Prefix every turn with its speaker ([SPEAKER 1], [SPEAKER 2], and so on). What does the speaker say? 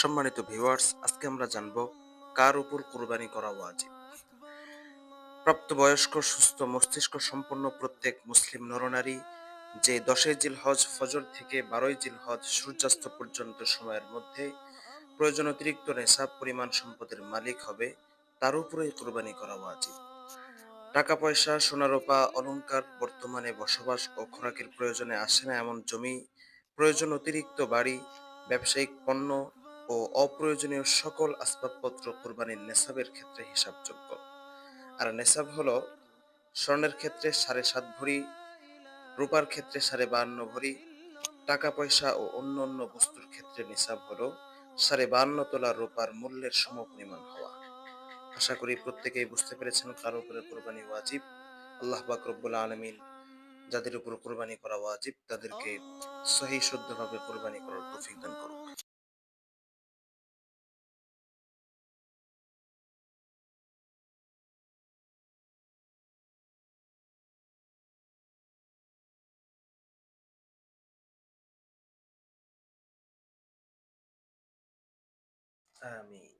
[SPEAKER 1] সম্মানিত ভিউয়ার্স আজকে আমরা জানব কার উপর কোরবানি করা ওয়াজিব। প্রাপ্তবয়স্ক, সুস্থ মস্তিষ্ক সম্পন্ন প্রত্যেক মুসলিম নরনারী যে দশই জিল হজ ফজর থেকে বারোই জিল হজ সূর্যাস্ত পর্যন্ত সময়ের মধ্যে প্রয়োজন অতিরিক্ত নেশাব, পরিমাণ সম্পদের মালিক হবে, তার উপরেই কোরবানি করা ওয়াজিব। টাকা পয়সা সোনারোপা অলংকার, বর্তমানে বসবাস ও খোরাকের প্রয়োজনে আসে না এমন জমি, প্রয়োজন অতিরিক্ত বাড়ি ব্যবসায়িক পণ্য ও অপ্রয়োজনীয় সকল আসবাবপত্র কোরবানির নেশাবের ক্ষেত্রে হিসাবযোগ্য। আর নেশাব হলো স্বর্ণের ক্ষেত্রে সাড়ে সাত ভরি, রূপার ক্ষেত্রে সাড়ে বাহান্ন ভরি, টাকা পয়সা ও অন্য অন্য বস্তুর ক্ষেত্রে নিসাব হলো সাড়ে বাহান্ন তোলা রূপার মূল্যের সমপরিমাণ হওয়া। আশা করি প্রত্যেকেই বুঝতে পেরেছেন কার উপরে কোরবানি ওয়াজিব। আল্লাহ পাক রব্বুল আলমিন যাদের উপর কোরবানি করা ওয়াজিব তাদেরকে সহি শুদ্ধভাবে কোরবানি করার তৌফিক দান করুন آمين